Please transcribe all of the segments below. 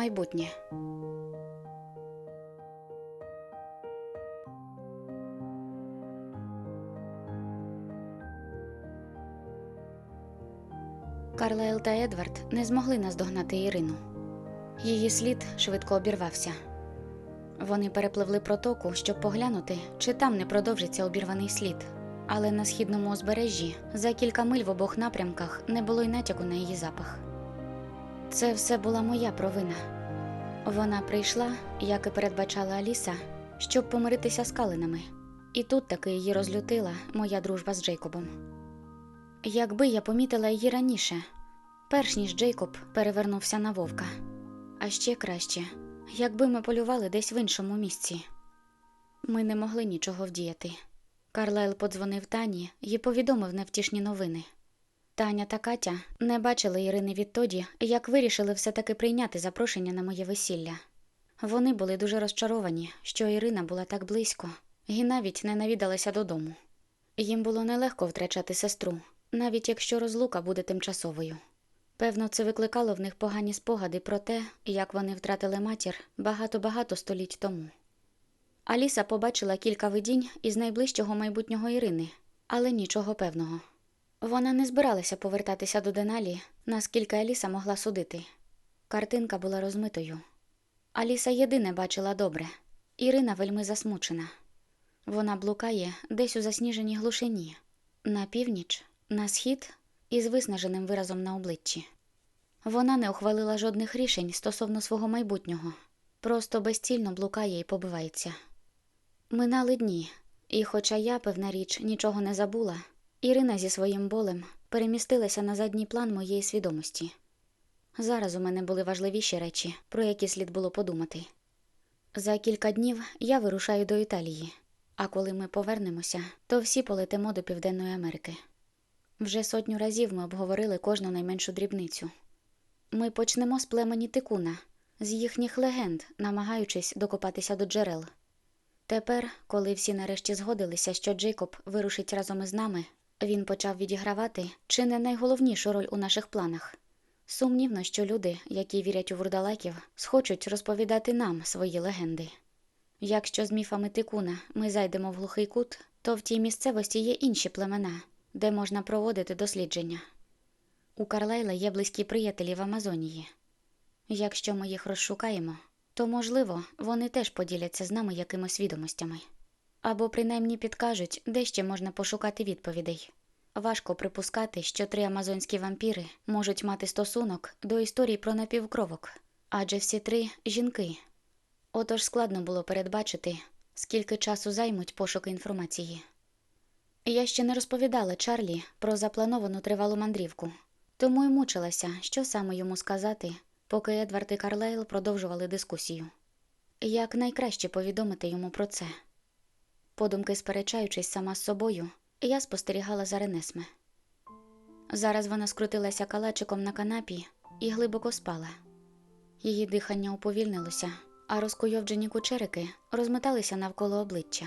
Майбутнє. Карлайл та Едвард не змогли наздогнати Ірину. Її слід швидко обірвався. Вони перепливли протоку, щоб поглянути, чи там не продовжиться обірваний слід. Але на східному узбережжі за кілька миль в обох напрямках не було й натяку на її запах. Це все була моя провина. Вона прийшла, як і передбачала Аліса, щоб помиритися з калинами, і тут таки її розлютила моя дружба з Джейкобом. Якби я помітила її раніше, перш ніж Джейкоб перевернувся на вовка. А ще краще, якби ми полювали десь в іншому місці. Ми не могли нічого вдіяти. Карлайл подзвонив Тані і повідомив невтішні новини. Таня та Катя не бачили Ірини відтоді, як вирішили все-таки прийняти запрошення на моє весілля. Вони були дуже розчаровані, що Ірина була так близько, і навіть не навідалася додому. Їм було нелегко втрачати сестру, навіть якщо розлука буде тимчасовою. Певно, це викликало в них погані спогади про те, як вони втратили матір багато-багато століть тому. Аліса побачила кілька видінь із найближчого майбутнього Ірини, але нічого певного. Вона не збиралася повертатися до Деналі, наскільки Аліса могла судити. Картинка була розмитою. Аліса єдине бачила добре. Ірина вельми засмучена. Вона блукає десь у засніженій глушині, на північ, на схід із виснаженим виразом на обличчі. Вона не ухвалила жодних рішень стосовно свого майбутнього, просто безцільно блукає і побивається. Минали дні, і, хоча я, певна річ, нічого не забула, Ірина зі своїм болем перемістилася на задній план моєї свідомості. Зараз у мене були важливіші речі, про які слід було подумати. За кілька днів я вирушаю до Італії, а коли ми повернемося, то всі полетимо до Південної Америки. Вже сотню разів ми обговорили кожну найменшу дрібницю. Ми почнемо з племені Тикуна, з їхніх легенд, намагаючись докопатися до джерел. Тепер, коли всі нарешті згодилися, що Джейкоб вирушить разом із нами, він почав відігравати чи не найголовнішу роль у наших планах. Сумнівно, що люди, які вірять у вурдалаків, схочуть розповідати нам свої легенди. Якщо з міфами Тикуна ми зайдемо в глухий кут, то в тій місцевості є інші племена, де можна проводити дослідження. У Карлайла є близькі приятелі в Амазонії. Якщо ми їх розшукаємо, то, можливо, вони теж поділяться з нами якимось відомостями. Або принаймні підкажуть, де ще можна пошукати відповідей. Важко припускати, що три амазонські вампіри можуть мати стосунок до історії про напівкровок, адже всі три жінки. Отож складно було передбачити, скільки часу займуть пошуки інформації. Я ще не розповідала Чарлі про заплановану тривалу мандрівку, тому й мучилася, що саме йому сказати, поки Едвард і Карлайл продовжували дискусію. Як найкраще повідомити йому про це. Подумки сперечаючись сама з собою, я спостерігала за Ренесме. Зараз вона скрутилася калачиком на канапі і глибоко спала. Її дихання уповільнилося, а розкуйовджені кучерики розметалися навколо обличчя.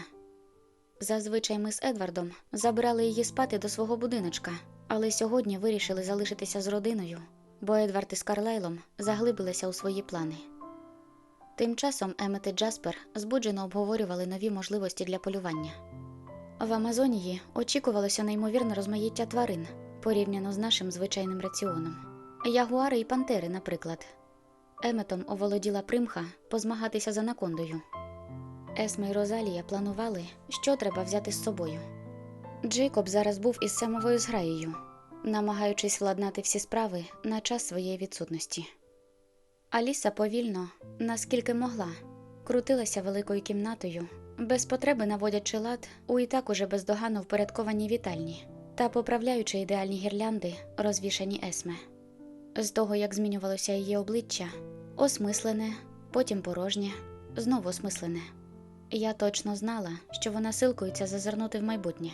Зазвичай ми з Едвардом забрали її спати до свого будиночка, але сьогодні вирішили залишитися з родиною, бо Едвард із Карлайлом заглибилися у свої плани. Тим часом Емет і Джаспер збуджено обговорювали нові можливості для полювання. В Амазонії очікувалося неймовірне розмаїття тварин порівняно з нашим звичайним раціоном. Ягуари і пантери, наприклад. Еметом оволоділа примха позмагатися з анакондою. Есме і Розалія планували, що треба взяти з собою. Джейкоб зараз був із самовою зграєю, намагаючись владнати всі справи на час своєї відсутності. Аліса повільно, наскільки могла, крутилася великою кімнатою, без потреби наводячи лад у і так уже бездоганно впорядкованій вітальні та поправляючи ідеальні гірлянди, розвішані есме. З того, як змінювалося її обличчя, осмислене, потім порожнє, знову осмислене. Я точно знала, що вона силкується зазирнути в майбутнє.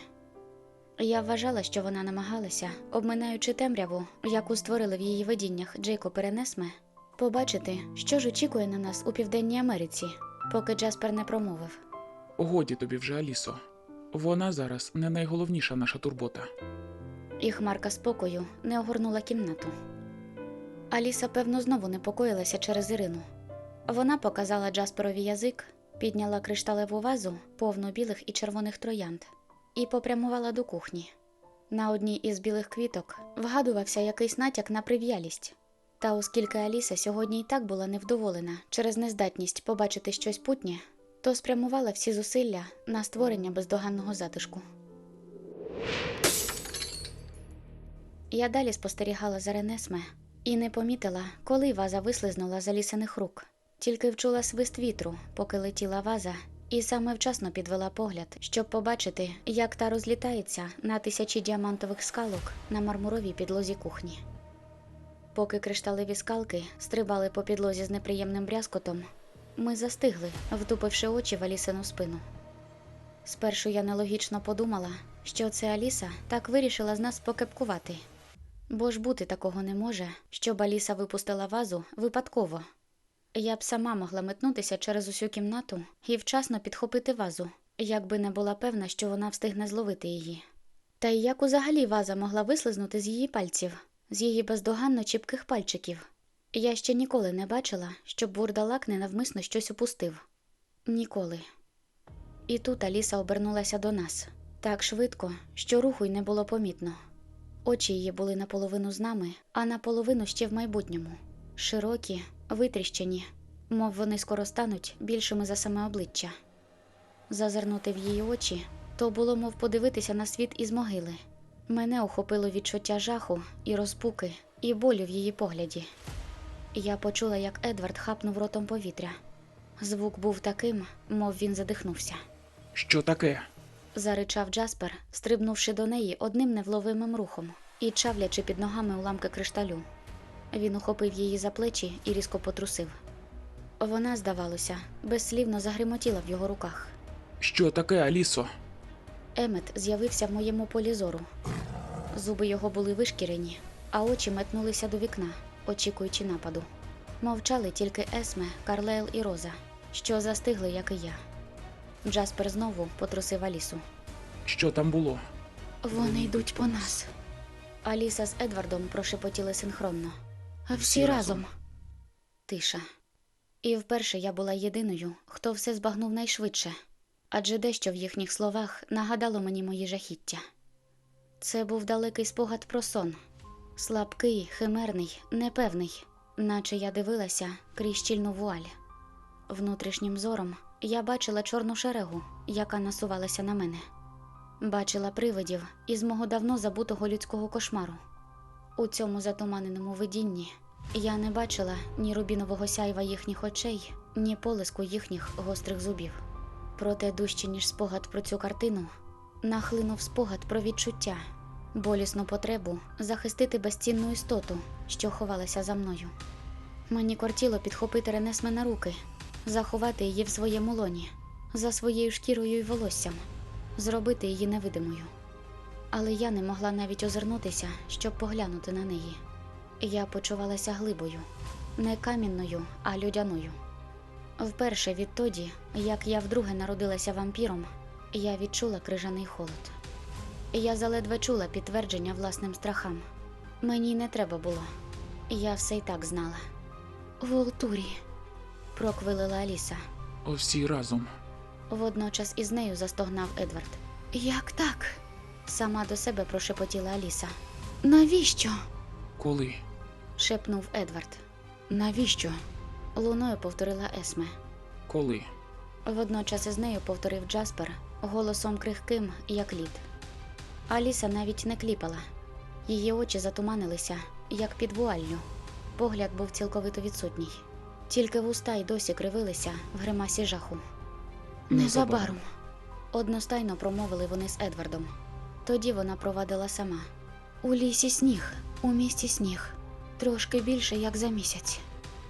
Я вважала, що вона намагалася, обминаючи темряву, яку створили в її видіннях Джейко Перенесме, побачити, що ж очікує на нас у Південній Америці, поки Джаспер не промовив. Годі тобі вже, Алісо. Вона зараз не найголовніша наша турбота. і хмарка спокою не огорнула кімнату. Аліса, певно, знову непокоїлася через Ірину. Вона показала Джасперові язик, підняла кришталеву вазу, повну білих і червоних троянд, і попрямувала до кухні. На одній із білих квіток вгадувався якийсь натяк на прив'ялість. Та оскільки Аліса сьогодні й так була невдоволена через нездатність побачити щось путнє, то спрямувала всі зусилля на створення бездоганного затишку. Я далі спостерігала за Ренесме і не помітила, коли ваза вислизнула з Алісиних рук, тільки вчула свист вітру, поки летіла ваза, і саме вчасно підвела погляд, щоб побачити, як та розлітається на тисячі діамантових скалок на мармуровій підлозі кухні. Поки кришталеві скалки стрибали по підлозі з неприємним брязкотом, ми застигли, втупивши очі в Алісину спину. Спершу я нелогічно подумала, що це Аліса так вирішила з нас покепкувати. Бо ж бути такого не може, щоб Аліса випустила вазу випадково. Я б сама могла метнутися через усю кімнату і вчасно підхопити вазу, якби не була певна, що вона встигне зловити її. Та й як узагалі ваза могла вислизнути з її пальців, з її бездоганно чіпких пальчиків. Я ще ніколи не бачила, щоб бурдалак ненавмисно щось упустив. Ніколи. І тут Аліса обернулася до нас так швидко, що руху й не було помітно. Очі її були наполовину з нами, а наполовину ще в майбутньому. Широкі, витріщені, мов вони скоро стануть більшими за саме обличчя. Зазирнути в її очі то було, мов подивитися на світ із могили. Мене охопило відчуття жаху і розпуки, і болю в її погляді. Я почула, як Едвард хапнув ротом повітря. Звук був таким, мов він задихнувся. Що таке? Заричав Джаспер, стрибнувши до неї одним невловимим рухом і чавлячи під ногами уламки кришталю. Він ухопив її за плечі і різко потрусив. Вона, здавалося, безслівно загримотіла в його руках. Що таке, Алісо? Емет з'явився в моєму полі зору. Зуби його були вишкірені, а очі метнулися до вікна, очікуючи нападу. Мовчали тільки Есме, Карлейл і Роза, що застигли, як і я. Джаспер знову потрусив Алісу. Що там було? Вони йдуть по нас. Аліса з Едвардом прошепотіли синхронно. А всі разом. Тиша. І вперше я була єдиною, хто все збагнув найшвидше, адже дещо в їхніх словах нагадало мені мої жахіття. Це був далекий спогад про сон, слабкий, химерний, непевний, наче я дивилася крізь щільну вуаль. Внутрішнім зором я бачила чорну шерегу, яка насувалася на мене. Бачила привидів із мого давно забутого людського кошмару. У цьому затуманеному видінні я не бачила ні рубінового сяйва їхніх очей, ні полиску їхніх гострих зубів. Проте дужче, ніж спогад про цю картину, нахлинув спогад про відчуття, болісну потребу захистити безцінну істоту, що ховалася за мною. Мені кортіло підхопити Ренесме на руки, заховати її в своєму лоні, за своєю шкірою і волоссям, зробити її невидимою. Але я не могла навіть озирнутися, щоб поглянути на неї. Я почувалася глибою, не камінною, а людяною. Вперше відтоді, як я вдруге народилася вампіром, я відчула крижаний холод. Я заледве чула підтвердження власним страхам. Мені не треба було. Я все й так знала. Волтурі, проквилила Аліса. Усі разом. Водночас із нею застогнав Едвард. Як так? Сама до себе прошепотіла Аліса. Навіщо? Коли? шепнув Едвард. Навіщо? луною повторила Есме. Коли? Водночас із нею повторив Джаспер голосом крихким, як лід. Аліса навіть не кліпала. Її очі затуманилися, як під вуаллю. Погляд був цілковито відсутній. Тільки вуста й досі кривилися в гримасі жаху. Незабаром. Одностайно промовили вони з Едвардом. Тоді вона провадила сама. У лісі сніг, у місті сніг. Трошки більше, як за місяць.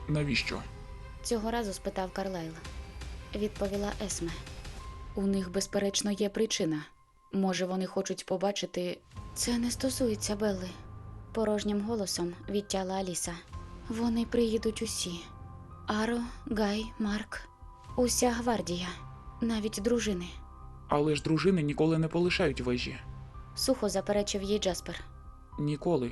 Навіщо? Цього разу спитав Карлайл. Відповіла Есме. У них, безперечно, є причина. Може, вони хочуть побачити. Це не стосується Белли. Порожнім голосом відтяла Аліса. Вони приїдуть усі: Аро, Гай, Марк, уся гвардія, навіть дружини. Але ж дружини ніколи не полишають вежі. Сухо заперечив їй Джаспер. Ніколи.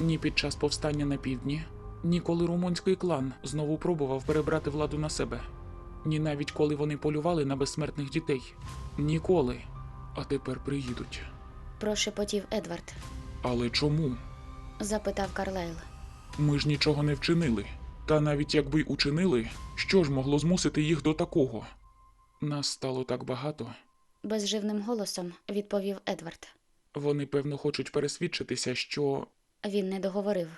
Ні під час повстання на півдні, ні коли румунський клан знову пробував перебрати владу на себе, ні навіть коли вони полювали на безсмертних дітей. Ніколи. А тепер приїдуть. Прошепотів Едвард. Але чому? Запитав Карлайл. Ми ж нічого не вчинили. Та навіть якби й учинили, що ж могло змусити їх до такого? Нас стало так багато. Безживним голосом відповів Едвард. Вони, певно, хочуть пересвідчитися, що. Він не договорив.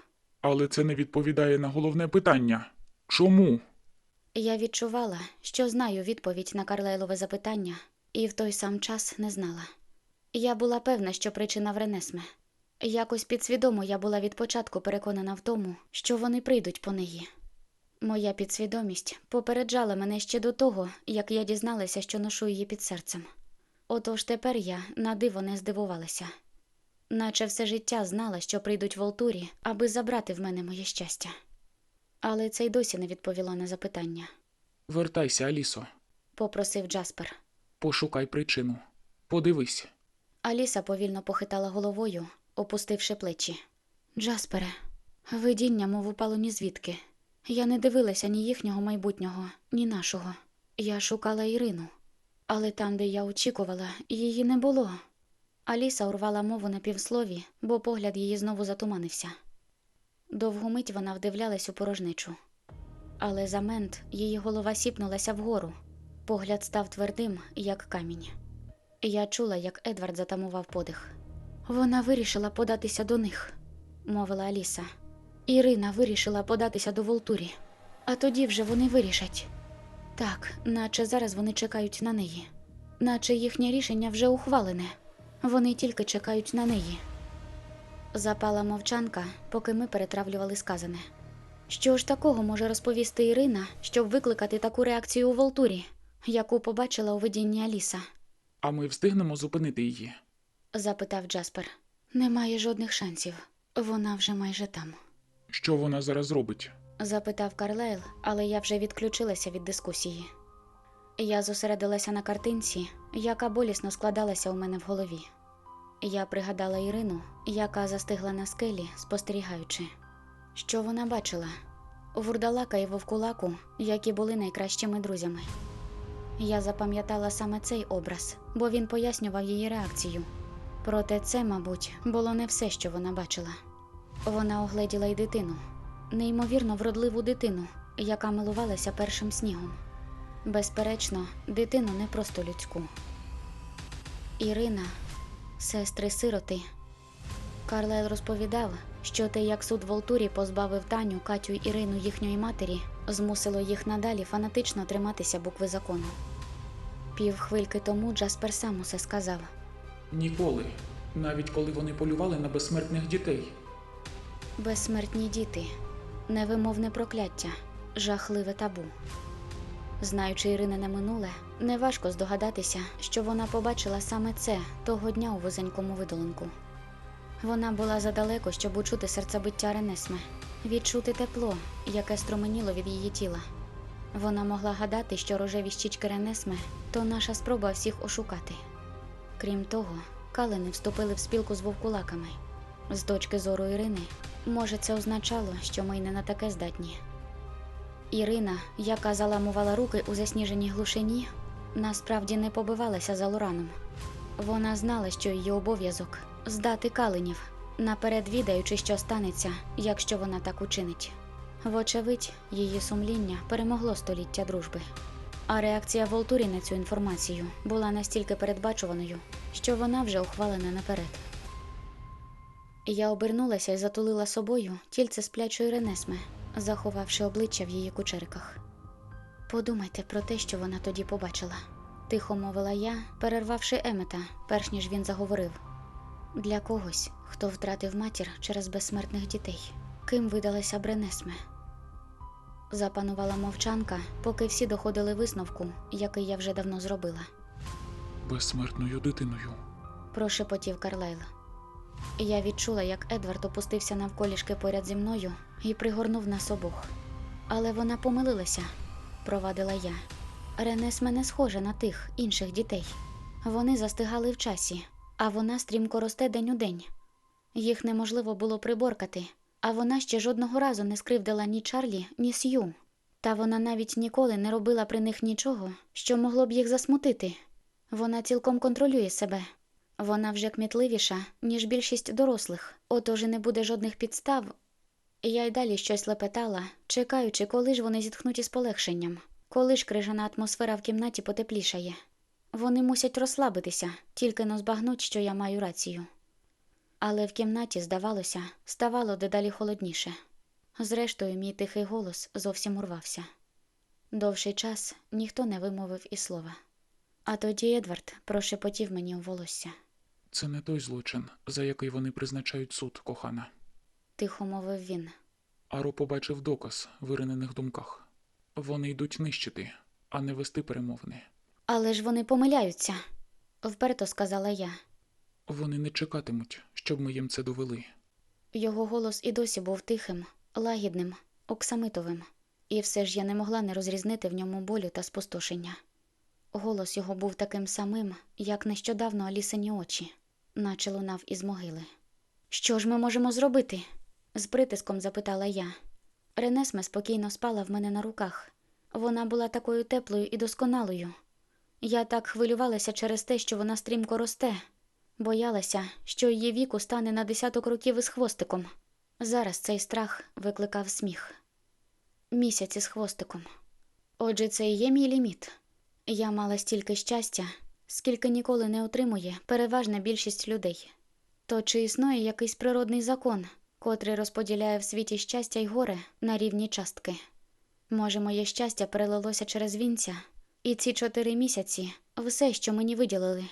Але це не відповідає на головне питання. Чому? Я відчувала, що знаю відповідь на Карлайлове запитання, і в той сам час не знала. Я була певна, що причина в Ренесме. Якось підсвідомо я була від початку переконана в тому, що вони прийдуть по неї. Моя підсвідомість попереджала мене ще до того, як я дізналася, що ношу її під серцем. Отож тепер я на диво не здивувалася. Наче все життя знала, що прийдуть в Олтурі, аби забрати в мене моє щастя. Але це й досі не відповіло на запитання. Вертайся, Алісо. попросив Джаспер. Пошукай причину. Подивись. Аліса повільно похитала головою, опустивши плечі. Джаспере, видіння, мов упало ні звідки. Я не дивилася ні їхнього майбутнього, ні нашого. Я шукала Ірину, але там, де я очікувала, її не було. Аліса урвала мову на півслові, бо погляд її знову затуманився. Довгу мить вона вдивлялась у порожничу. Але за мент її голова сіпнулася вгору. Погляд став твердим, як камінь. Я чула, як Едвард затамував подих. Вона вирішила податися до них, мовила Аліса. Ірина вирішила податися до Волтурі, а тоді вже вони вирішать. Так, наче зараз вони чекають на неї, наче їхнє рішення вже ухвалене. Вони тільки чекають на неї. Запала мовчанка, поки ми перетравлювали сказане. Що ж такого може розповісти Ірина, щоб викликати таку реакцію у Волтурі, яку побачила у видінні Аліса? А ми встигнемо зупинити її. запитав Джаспер. Немає жодних шансів. Вона вже майже там. Що вона зараз робить? запитав Карлайл, але я вже відключилася від дискусії. Я зосередилася на картинці, яка болісно складалася у мене в голові. Я пригадала Ірину, яка застигла на скелі, спостерігаючи. Що вона бачила? Вурдалака і вовкулаку, які були найкращими друзями. Я запам'ятала саме цей образ, бо він пояснював її реакцію. Проте це, мабуть, було не все, що вона бачила. Вона огледіла й дитину, неймовірно вродливу дитину, яка милувалася першим снігом. Безперечно, дитину не просто людську. Ірина, сестри сироти. Карлайл розповідав, що те, як суд в Волтурі позбавив Таню, Катю й Ірину їхньої матері, змусило їх надалі фанатично триматися букви закону. Півхвильки тому Джаспер сам усе сказав. Ніколи. Навіть коли вони полювали на безсмертних дітей. Безсмертні діти, невимовне прокляття, жахливе табу. Знаючи Іринине минуле, неважко здогадатися, що вона побачила саме це того дня у вузенькому видолинку. Вона була задалеко, щоб учути серцебиття Ренесме, відчути тепло, яке струменіло від її тіла. Вона могла гадати, що рожеві щічки Ренесме то наша спроба всіх ошукати. Крім того, калини вступили в спілку з вовкулаками. З точки зору Ірини, може, це означало, що ми й не на таке здатні. Ірина, яка заламувала руки у засніженій глушині, насправді не побивалася за Лораном. Вона знала, що її обов'язок здати калинів, наперед відаючи, що станеться, якщо вона так учинить. Вочевидь, її сумління перемогло століття дружби. А реакція Волтурі на цю інформацію була настільки передбачуваною, що вона вже ухвалена наперед. Я обернулася і затулила собою тільце сплячої Ренесме, заховавши обличчя в її кучериках. Подумайте про те, що вона тоді побачила, тихо мовила я, перервавши Емета, перш ніж він заговорив. Для когось, хто втратив матір через безсмертних дітей, Ким видалася Бренесме? Запанувала мовчанка, поки всі доходили висновку, який я вже давно зробила. Безсмертною дитиною. Прошепотів Карлайл. Я відчула, як Едвард опустився навколішки поряд зі мною і пригорнув нас обох. Але вона помилилася, провадила я. Ренесме не схожа на тих інших дітей. Вони застигали в часі, а вона стрімко росте день у день. Їх неможливо було приборкати, а вона ще жодного разу не скривдила ні Чарлі, ні Сью. Та вона навіть ніколи не робила при них нічого, що могло б їх засмутити. Вона цілком контролює себе. Вона вже кмітливіша, ніж більшість дорослих, отож і не буде жодних підстав. Я й далі щось лепетала, чекаючи, коли ж вони зітхнуть із полегшенням, коли ж крижана атмосфера в кімнаті потеплішає. Вони мусять розслабитися, тільки но збагнуть, що я маю рацію. Але в кімнаті, здавалося, ставало дедалі холодніше. Зрештою, мій тихий голос зовсім урвався. Довший час ніхто не вимовив і слова. А тоді Едвард прошепотів мені у волосся. Це не той злочин, за який вони призначають суд, кохана. Тихо мовив він. Аро побачив доказ в Іринених думках. Вони йдуть нищити, а не вести перемовини. Але ж вони помиляються, вперто сказала я. Вони не чекатимуть, щоб ми їм це довели. Його голос і досі був тихим, лагідним, оксамитовим, і все ж я не могла не розрізнити в ньому болю та спустошення. Голос його був таким самим, як нещодавно Алісині очі, наче лунав із могили. Що ж ми можемо зробити? з притиском запитала я. Ренесме спокійно спала в мене на руках. Вона була такою теплою і досконалою. Я так хвилювалася через те, що вона стрімко росте, боялася, що її віку стане на десяток років із хвостиком. Зараз цей страх викликав сміх. Місяць із хвостиком. Отже, це і є мій ліміт. Я мала стільки щастя, скільки ніколи не отримує переважна більшість людей. То чи існує якийсь природний закон, котрий розподіляє в світі щастя й горе на рівні частки? Може, моє щастя перелилося через вінця, і ці чотири місяці все, що мені виділили.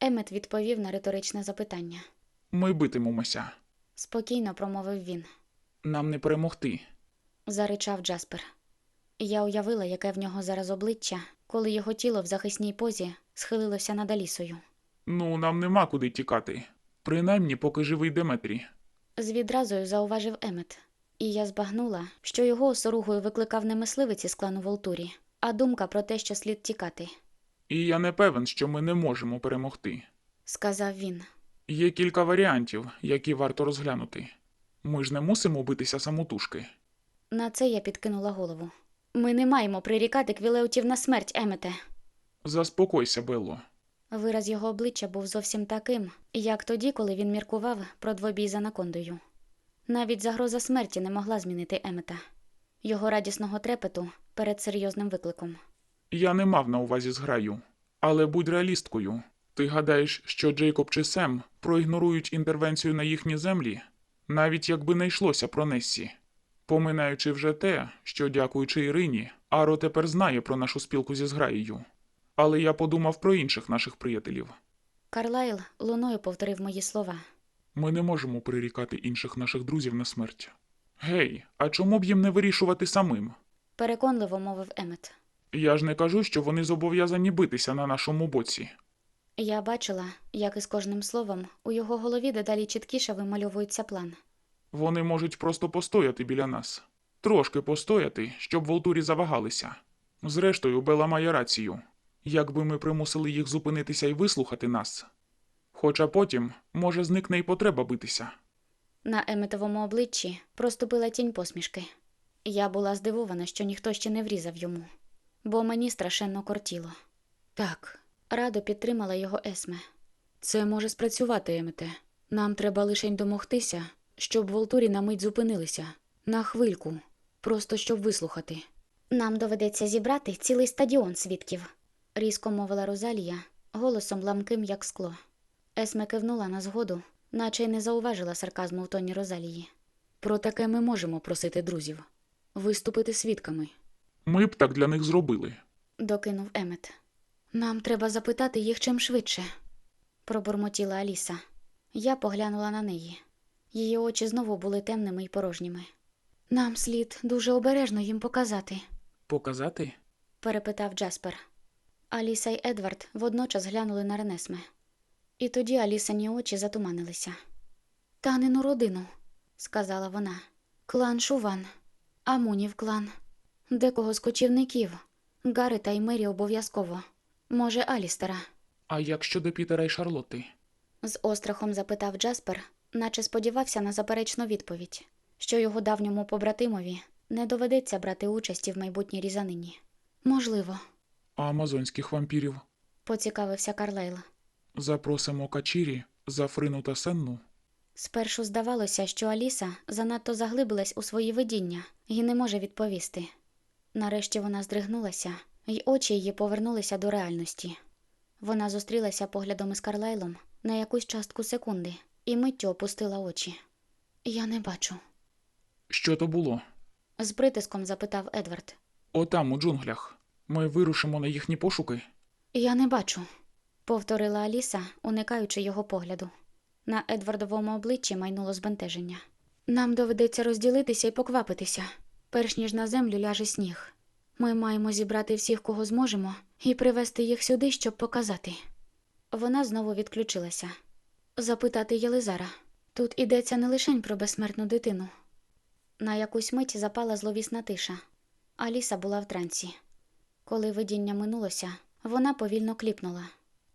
Емет відповів на риторичне запитання. Ми битимемося. Спокійно промовив він. Нам не перемогти. заричав Джаспер. Я уявила, яке в нього зараз обличчя, коли його тіло в захисній позі схилилося над Алісою. Ну, нам нема куди тікати. Принаймні, поки живий Деметрі. З відразою зауважив Емет, і я збагнула, що його осоругою викликав не мисливець із клану Волтурі, а думка про те, що слід тікати, І я не певен, що ми не можемо перемогти. сказав він. Є кілька варіантів, які варто розглянути. Ми ж не мусимо битися самотужки. На це я підкинула голову. Ми не маємо прирікати квілеутів на смерть, Емете. Заспокойся, Белло. Вираз його обличчя був зовсім таким, як тоді, коли він міркував про двобій з анакондою. Навіть загроза смерті не могла змінити Емета, його радісного трепету перед серйозним викликом. Я не мав на увазі зграю. Але будь реалісткою. Ти гадаєш, що Джейкоб чи Сем проігнорують інтервенцію на їхні землі, навіть якби не йшлося про Нессі. Поминаючи вже те, що, дякуючи Ірині, Аро тепер знає про нашу спілку зі зграєю. Але я подумав про інших наших приятелів. Карлайл луною повторив мої слова. Ми не можемо прирікати інших наших друзів на смерть. Гей, а чому б їм не вирішувати самим? Переконливо мовив Емет. Я ж не кажу, що вони зобов'язані битися на нашому боці. Я бачила, як із кожним словом у його голові дедалі чіткіше вимальовується план. Вони можуть просто постояти біля нас. Трошки постояти, щоб волтурі завагалися. Зрештою, Бела має рацію. Якби ми примусили їх зупинитися і вислухати нас. Хоча потім, може, зникне й потреба битися. На Еметовому обличчі проступила тінь посмішки. Я була здивована, що ніхто ще не врізав йому, бо мені страшенно кортіло. Так, радо підтримала його Есме. Це може спрацювати, Емете. Нам треба лише домогтися, щоб Волтурі на мить зупинилися. На хвильку, просто щоб вислухати. Нам доведеться зібрати цілий стадіон свідків, різко мовила Розалія, голосом ламким, як скло. Есме кивнула на згоду, наче й не зауважила сарказму в тоні Розалії. Про таке ми можемо просити друзів виступити свідками, Ми б так для них зробили. докинув Емет. Нам треба запитати їх чим швидше, пробурмотіла Аліса. Я поглянула на неї. Її очі знову були темними й порожніми. Нам слід дуже обережно їм показати, Показати? перепитав Джаспер. Аліса й Едвард водночас глянули на Ренесме. І тоді Алісані очі затуманилися. Танину родину, сказала вона. Клан Шуван, Амунів клан, декого з кочівників, Гарета й Мері обов'язково. Може, Алістера? А як щодо Пітера й Шарлотти? з острахом запитав Джаспер, наче сподівався на заперечну відповідь, що його давньому побратимові не доведеться брати участі в майбутній різанині. Можливо, амазонських вампірів? поцікавився Карлайл. Запросимо Качірі, Зафрину та Сенну. Спершу здавалося, що Аліса занадто заглибилась у свої видіння і не може відповісти. Нарешті вона здригнулася, й очі її повернулися до реальності. Вона зустрілася поглядом із Карлайлом на якусь частку секунди і миттю опустила очі. Я не бачу. Що то було? з притиском запитав Едвард. Отам, у джунглях. Ми вирушимо на їхні пошуки. Я не бачу, повторила Аліса, уникаючи його погляду. На Едвардовому обличчі майнуло збентеження. Нам доведеться розділитися і поквапитися, перш ніж на землю ляже сніг. Ми маємо зібрати всіх, кого зможемо, і привезти їх сюди, щоб показати. Вона знову відключилася. Запитати Єлизара. Тут ідеться не лише про безсмертну дитину. На якусь мить запала зловісна тиша. Аліса була в трансі. Коли видіння минулося, вона повільно кліпнула.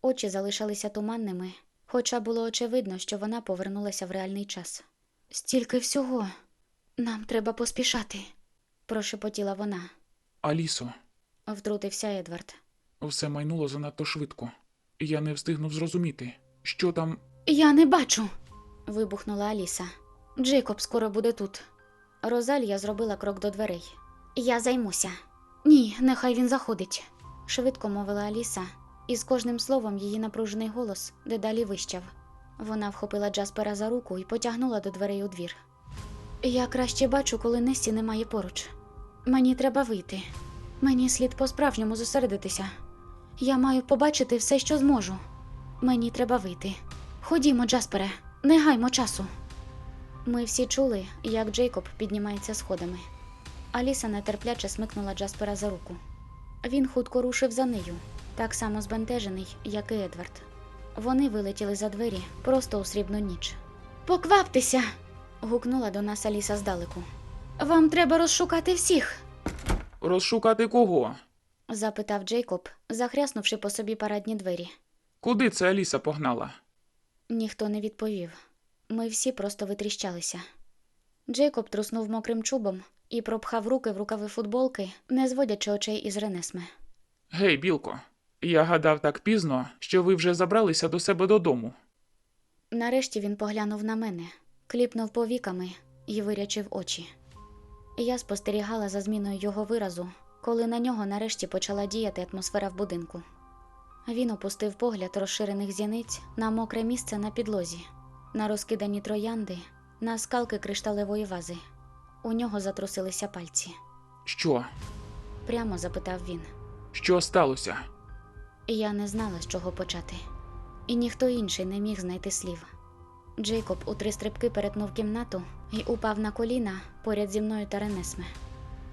Очі залишалися туманними, хоча було очевидно, що вона повернулася в реальний час. Стільки всього. Нам треба поспішати, прошепотіла вона. Алісо, Втрутився Едвард. все майнуло занадто швидко. Я не встигнув зрозуміти, що там. Я не бачу. вибухнула Аліса. Джейкоб скоро буде тут. Розалія зробила крок до дверей. Я займуся. Ні, нехай він заходить, швидко мовила Аліса, і з кожним словом її напружений голос дедалі вищав. Вона вхопила Джаспера за руку і потягнула до дверей у двір. Я краще бачу, коли Несі немає поруч. Мені треба вийти. Мені слід по-справжньому зосередитися. Я маю побачити все, що зможу. Мені треба вийти. Ходімо, Джаспере, не гаймо часу. Ми всі чули, як Джейкоб піднімається сходами. Аліса нетерпляче смикнула Джаспера за руку. Він хутко рушив за нею, так само збентежений, як і Едвард. Вони вилетіли за двері просто у срібну ніч. Покваптеся. гукнула до нас Аліса здалеку. Вам треба розшукати всіх. Розшукати кого? запитав Джейкоб, захряснувши по собі парадні двері. Куди це Аліса погнала? Ніхто не відповів. Ми всі просто витріщалися. Джейкоб труснув мокрим чубом і пропхав руки в рукави футболки, не зводячи очей із Ренесме. Гей, білко, я гадав так пізно, що ви вже забралися до себе додому. Нарешті він поглянув на мене, кліпнув повіками і вирячив очі. Я спостерігала за зміною його виразу, коли на нього нарешті почала діяти атмосфера в будинку. Він опустив погляд розширених зіниць на мокре місце на підлозі, на розкидані троянди, на скалки кришталевої вази. У нього затрусилися пальці. Що? Прямо запитав він. Що сталося? Я не знала, з чого почати, і ніхто інший не міг знайти слів. Джейкоб у три стрибки перетнув кімнату і упав на коліна поряд зі мною та Ренесме.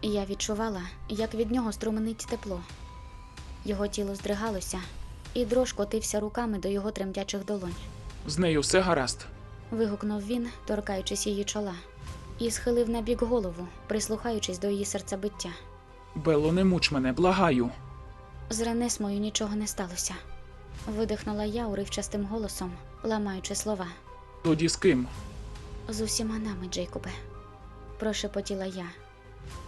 Я відчувала, як від нього струменить тепло. Його тіло здригалося, і дрож котився руками до його тремтячих долонь. З нею все гаразд. Вигукнув він, торкаючись її чола, і схилив на бік голову, прислухаючись до її серцебиття. Белло, не муч мене, благаю. З Ренесмою нічого не сталося. Видихнула я уривчастим голосом, ламаючи слова. Тоді з ким? З усіма нами, Джейкобе, прошепотіла я.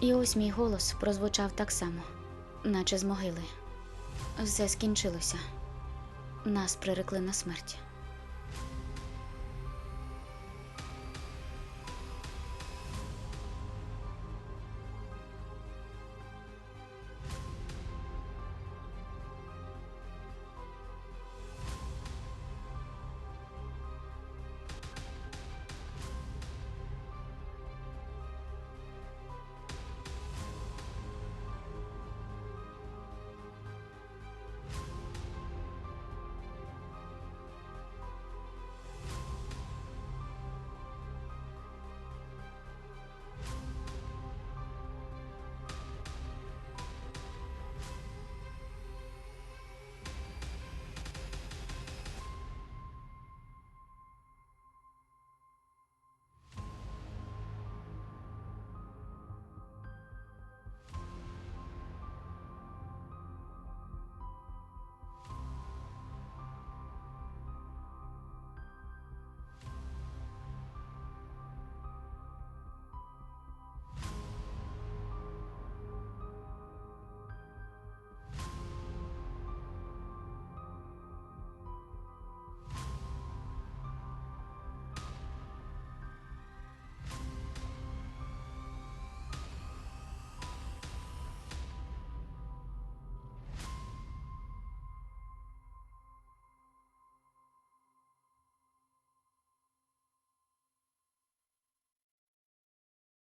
І ось мій голос прозвучав так само, наче з могили. Все скінчилося. Нас прирекли на смерть.